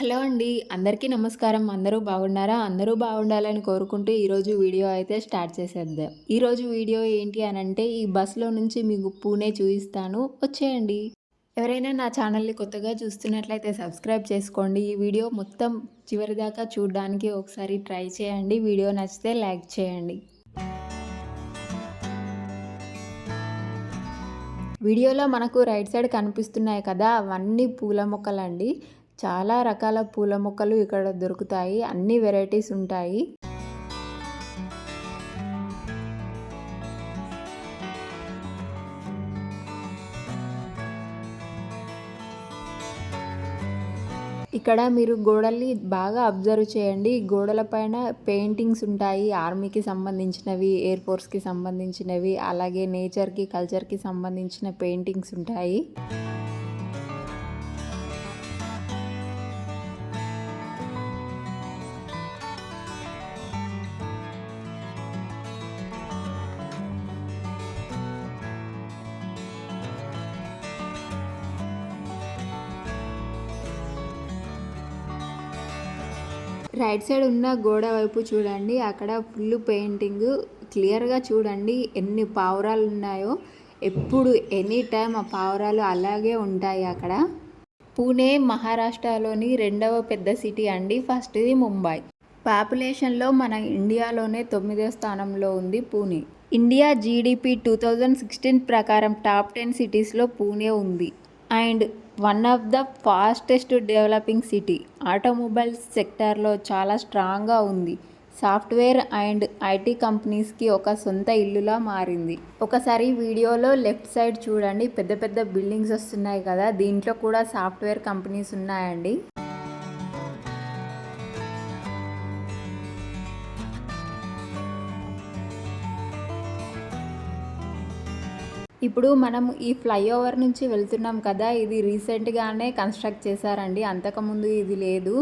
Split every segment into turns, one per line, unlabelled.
Hello అండి అందరికీ నమస్కారం. అందరూ బాగున్నారా? అందరూ బాగుండాలని కోరుకుంటూ ఈరోజు వీడియో అయితే స్టార్ట్ చేసేద్దాం. ఈరోజు వీడియో ఏంటి అని అంటే ఈ బస్సులో నుంచి మీకు పూణే చూపిస్తాను. వచ్చేయండి. ఎవరైనా నా ఛానల్ని కొత్తగా చూస్తున్నట్లయితే సబ్స్క్రైబ్ చేసుకోండి. ఈ వీడియో మొత్తం చివరిదాకా చూడడానికి ఒకసారి ట్రై చేయండి. వీడియో నచ్చితే లైక్ చేయండి. వీడియోలో మనకు రైట్ సైడ్ కనిపిస్తున్నాయి కదా అవన్నీ పూల మొక్కలండి. చాలా రకాల పూల మొక్కలు ఇక్కడ దొరుకుతాయి. అన్ని వెరైటీస్ ఉంటాయి. ఇక్కడ మీరు గోడల్ని బాగా అబ్జర్వ్ చేయండి. గోడల పైన పెయింటింగ్స్ ఉంటాయి. ఆర్మీకి సంబంధించినవి ఎయిర్ ఫోర్స్కి సంబంధించినవి అలాగే నేచర్కి కల్చర్కి సంబంధించిన పెయింటింగ్స్ ఉంటాయి. రైట్ సైడ్ ఉన్న గోడ వైపు చూడండి. అక్కడ ఫుల్ పెయింటింగ్. క్లియర్గా చూడండి ఎన్ని పావురాలు ఉన్నాయో. ఎప్పుడు ఎనీ టైం ఆ పావురాలు అలాగే ఉంటాయి అక్కడ. పూణే మహారాష్ట్రలోని రెండవ పెద్ద సిటీ అండి. ఫస్ట్ది ముంబై. పాపులేషన్లో మన ఇండియాలోనే తొమ్మిదో స్థానంలో ఉంది Pune. India GDP two thousand sixteen ప్రకారం టాప్ టెన్ సిటీస్లో పూణే ఉంది. And one of the fastest developing city automobile సెక్టార్లో చాలా స్ట్రాంగ్గా ఉంది. సాఫ్ట్వేర్ అండ్ ఐటీ కంపెనీస్కి ఒక సొంత ఇల్లులా మారింది. ఒకసారి వీడియోలో లెఫ్ట్ సైడ్ చూడండి. పెద్ద పెద్ద బిల్డింగ్స్ వస్తున్నాయి కదా. దీంట్లో కూడా సాఫ్ట్వేర్ కంపెనీస్ ఉన్నాయండి. ఇప్పుడు మనం ఈ ఫ్లైఓవర్ నుంచి వెళ్తున్నాం కదా ఇది రీసెంట్గానే కన్స్ట్రక్ట్ చేశారండి. అంతకుముందు ఇది లేదు.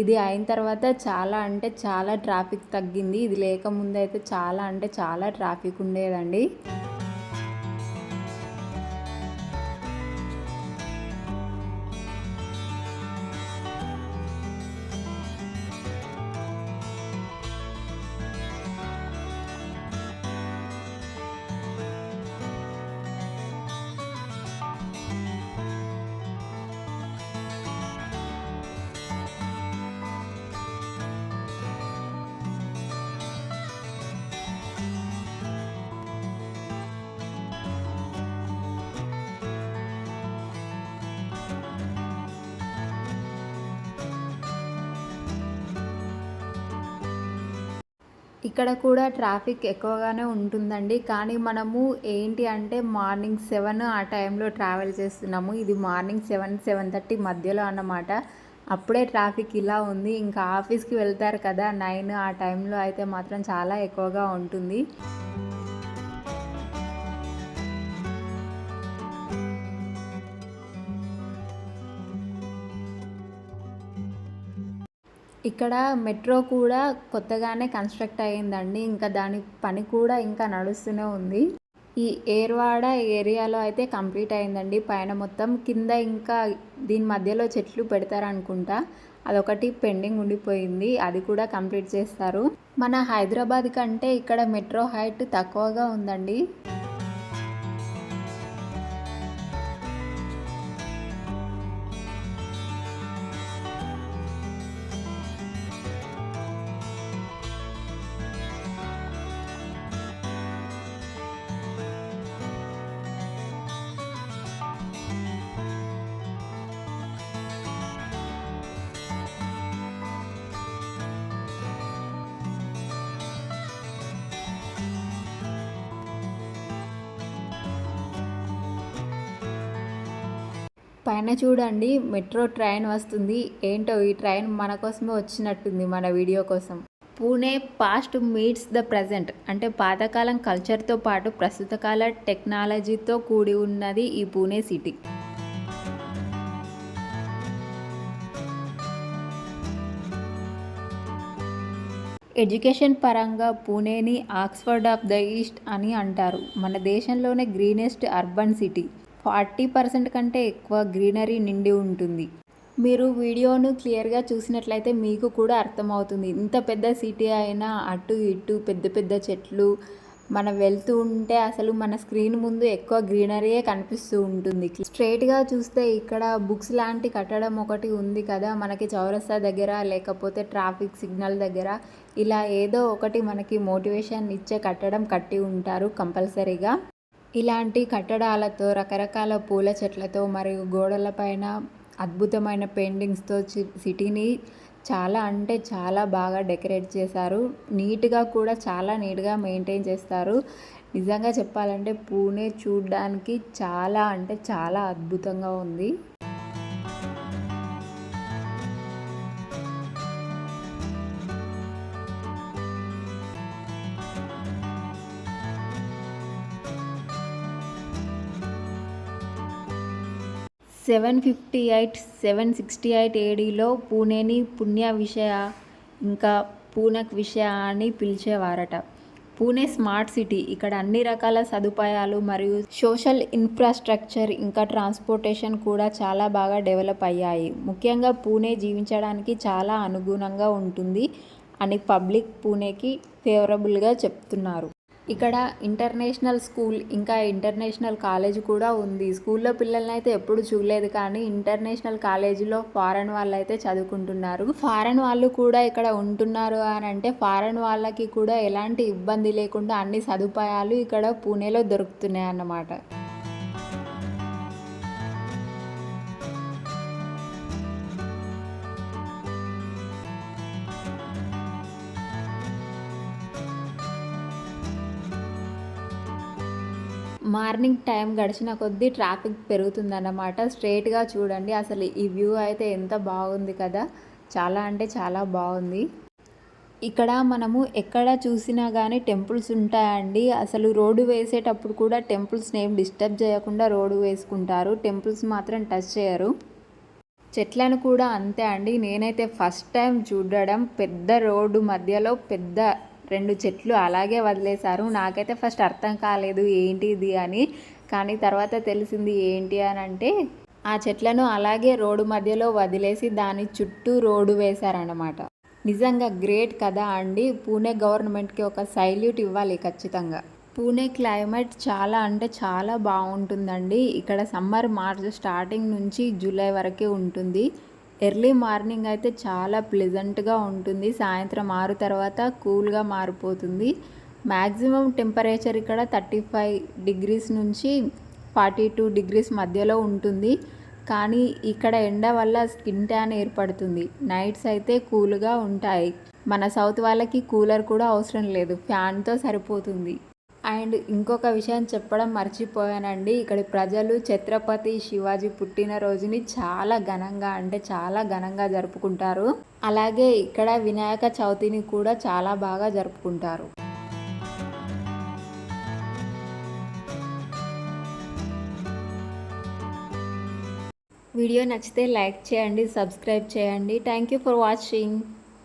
ఇది అయిన తర్వాత చాలా అంటే చాలా ట్రాఫిక్ తగ్గింది. ఇది లేకముందు అయితే చాలా అంటే చాలా ట్రాఫిక్ ఉండేదండి. ఇక్కడ కూడా ట్రాఫిక్ ఎక్కువగానే ఉంటుందండి. కానీ మనము ఏంటి అంటే మార్నింగ్ సెవెన్ ఆ టైంలో ట్రావెల్ చేస్తున్నాము. ఇది మార్నింగ్ సెవెన్ సెవెన్ థర్టీ మధ్యలో అన్నమాట. అప్పుడే ట్రాఫిక్ ఇలా ఉంది. ఇంకా ఆఫీస్కి వెళ్తారు కదా నైన్ ఆ టైంలో అయితే మాత్రం చాలా ఎక్కువగా ఉంటుంది. ఇక్కడ మెట్రో కూడా కొత్తగానే కన్స్ట్రక్ట్ అయ్యిందండి. ఇంకా దాని పని కూడా ఇంకా నడుస్తూనే ఉంది. ఈ ఏర్వాడ ఏరియాలో అయితే కంప్లీట్ అయిందండి పైన మొత్తం కింద ఇంకా దీని మధ్యలో చెట్లు పెడతారనుకుంటా. అదొకటి పెండింగ్ ఉండిపోయింది. అది కూడా కంప్లీట్ చేస్తారు. మన హైదరాబాద్ కంటే ఇక్కడ మెట్రో హైట్ తక్కువగా ఉందండి. పైన చూడండి మెట్రో ట్రైన్ వస్తుంది. ఏంటో ఈ ట్రైన్ మన కోసమే వచ్చినట్టుంది మన వీడియో కోసం. Pune past meets the present. అంటే పాతకాలం కల్చర్తో పాటు ప్రస్తుత కాల టెక్నాలజీతో కూడి ఉన్నది ఈ పూణే సిటీ. ఎడ్యుకేషన్ పరంగా పూణేని ఆక్స్ఫర్డ్ ఆఫ్ ద ఈస్ట్ అని అంటారు. మన దేశంలోనే greenest urban city. Forty percent కంటే ఎక్కువ గ్రీనరీ నిండి ఉంటుంది. మీరు వీడియోను క్లియర్గా చూసినట్లయితే మీకు కూడా అర్థమవుతుంది. ఇంత పెద్ద సిటీ అయినా అటు ఇటు పెద్ద పెద్ద చెట్లు మనం వెళ్తూ ఉంటే అసలు మన స్క్రీన్ ముందు ఎక్కువ గ్రీనరీయే కనిపిస్తూ ఉంటుంది. స్ట్రైట్గా చూస్తే ఇక్కడ బుక్స్ లాంటి కట్టడం ఒకటి ఉంది కదా మనకి చౌరస్తా దగ్గర లేకపోతే ట్రాఫిక్ సిగ్నల్ దగ్గర. ఇలా ఏదో ఒకటి మనకి మోటివేషన్ ఇచ్చే కట్టడం కట్టి ఉంటారు కంపల్సరీగా. ఇలాంటి కట్టడాలతో రకరకాల పూల చెట్లతో మరియు గోడలపైన అద్భుతమైన పెయింటింగ్స్తో సిటీని చాలా అంటే చాలా బాగా డెకరేట్ చేశారు. నీట్గా కూడా చాలా నీట్గా మెయింటైన్ చేస్తారు. నిజంగా చెప్పాలంటే పూణే చూడడానికి చాలా అంటే చాలా అద్భుతంగా ఉంది. Seven fifty eight seven sixty eight ఏడీలో పూణేని పుణ్య విషయ ఇంకా పూనక్ విషయ అని పిలిచేవారట. Pune smart city. ఇక్కడ అన్ని రకాల సదుపాయాలు మరియు సోషల్ ఇన్ఫ్రాస్ట్రక్చర్ ఇంకా ట్రాన్స్పోర్టేషన్ కూడా చాలా బాగా డెవలప్ అయ్యాయి. ముఖ్యంగా పూణే జీవించడానికి చాలా అనుగుణంగా ఉంటుంది అని పబ్లిక్ పూణేకి ఫేవరబుల్గా చెప్తున్నారు. ఇక్కడ ఇంటర్నేషనల్ స్కూల్ ఇంకా ఇంటర్నేషనల్ కాలేజ్ కూడా ఉంది. స్కూల్లో పిల్లల్ని అయితే ఎప్పుడు చూడలేదు కానీ ఇంటర్నేషనల్ కాలేజీలో ఫారెన్ వాళ్ళు అయితే చదువుకుంటున్నారు. ఫారెన్ వాళ్ళు కూడా ఇక్కడ ఉంటున్నారు అని అంటే ఫారెన్ వాళ్ళకి కూడా ఎలాంటి ఇబ్బంది లేకుండా అన్ని సదుపాయాలు ఇక్కడ పూణేలో దొరుకుతున్నాయి అన్నమాట మార్నింగ్ టైం గడిచిన కొద్దీ ట్రాఫిక్ పెరుగుతుందన్నమాట. స్ట్రేట్గా చూడండి అసలు ఈ వ్యూ అయితే ఎంత బాగుంది కదా. చాలా అంటే చాలా బాగుంది. ఇక్కడ మనము ఎక్కడ చూసినా కానీ టెంపుల్స్ ఉంటాయండి. అసలు రోడ్డు వేసేటప్పుడు కూడా టెంపుల్స్ని ఏం డిస్టర్బ్ చేయకుండా రోడ్డు వేసుకుంటారు. టెంపుల్స్ మాత్రం టచ్ చేయరు. చెట్లను కూడా అంతే అండి. నేనైతే ఫస్ట్ టైం చూడడం. పెద్ద రోడ్డు మధ్యలో పెద్ద రెండు చెట్లు అలాగే వదిలేశారు. నాకైతే ఫస్ట్ అర్థం కాలేదు ఏంటి ఇది అని. కానీ తర్వాత తెలిసింది ఏంటి అని అంటే ఆ చెట్లను అలాగే రోడ్డు మధ్యలో వదిలేసి దాని చుట్టూ రోడ్డు వేశారన్నమాట. నిజంగా గ్రేట్ కదా అండి. పూణే గవర్నమెంట్కి ఒక సైల్యూట్ ఇవ్వాలి ఖచ్చితంగా. పూణే క్లైమేట్ చాలా అంటే చాలా బాగుంటుందండి. ఇక్కడ సమ్మర్ మార్చ్ స్టార్టింగ్ నుంచి జూలై వరకే ఉంటుంది. ఎర్లీ మార్నింగ్ అయితే చాలా ప్లెజెంట్గా ఉంటుంది. సాయంత్రం ఆరు తర్వాత కూల్గా మారిపోతుంది. మ్యాక్సిమం టెంపరేచర్ ఇక్కడ థర్టీ ఫైవ్ డిగ్రీస్ నుంచి ఫార్టీ టూ డిగ్రీస్ మధ్యలో ఉంటుంది. కానీ ఇక్కడ ఎండ వల్ల స్కిన్ ట్యాన్ ఏర్పడుతుంది. నైట్స్ అయితే కూల్గా ఉంటాయి. మన సౌత్ వాళ్ళకి కూలర్ కూడా అవసరం లేదు. ఫ్యాన్తో సరిపోతుంది. అండ్ ఇంకొక విషయం చెప్పడం మర్చిపోయానండి. ఇక్కడి ప్రజలు ఛత్రపతి శివాజీ పుట్టినరోజుని చాలా ఘనంగా అంటే చాలా ఘనంగా జరుపుకుంటారు. అలాగే ఇక్కడ వినాయక చవితిని కూడా చాలా బాగా జరుపుకుంటారు. వీడియో నచ్చితే లైక్ చేయండి సబ్స్క్రైబ్ చేయండి. Thank you for watching.